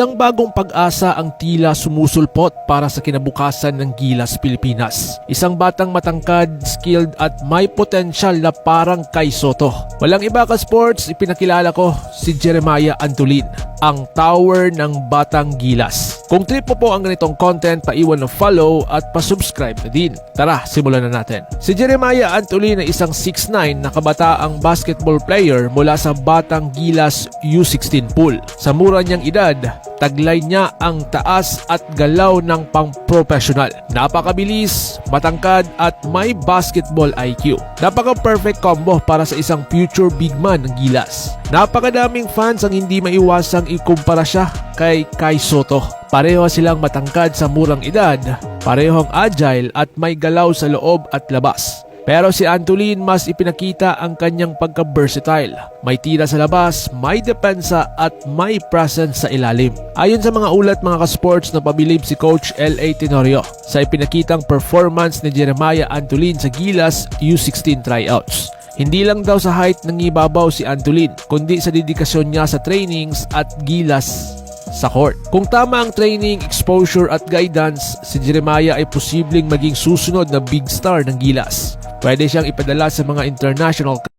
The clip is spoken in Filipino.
Isang bagong pag-asa ang tila sumusulpot para sa kinabukasan ng Gilas Pilipinas. Isang batang matangkad, skilled at may potensyal na parang kay Soto. Walang iba ka sports, ipinakilala ko si Jeremiah Antolin, ang tower ng Batang Gilas. Kung trip mo po ang ganitong content, paiwan ng follow at pasubscribe na din. Tara, simulan na natin. Si Jeremiah Antolin ay isang 6'9 na kabataang basketball player mula sa Batang Gilas U16 pool. Sa mura niyang edad, taglay niya ang taas at galaw ng pang-professional. Napakabilis, matangkad at may basketball IQ. Napaka-perfect combo para sa isang future big man ng Gilas. Napakadaming fans ang hindi maiwasang ikumpara siya kay Kai Soto. Pareho silang matangkad sa murang edad, parehong agile at may galaw sa loob at labas. Pero si Antolin mas ipinakita ang kanyang pagka-versatile. May tira sa labas, may depensa at may presence sa ilalim. Ayon sa mga ulat mga ka-sports na pabilib si Coach L.A. Tenorio sa ipinakitang performance ni Jeremiah Antolin sa Gilas U16 tryouts. Hindi lang daw sa height ng ibabaw si Antolin, kundi sa dedikasyon niya sa trainings at gilas sa court. Kung tama ang training, exposure at guidance, si Jeremiah ay posibleng maging susunod na big star ng Gilas. Pwede siyang ipadala sa mga international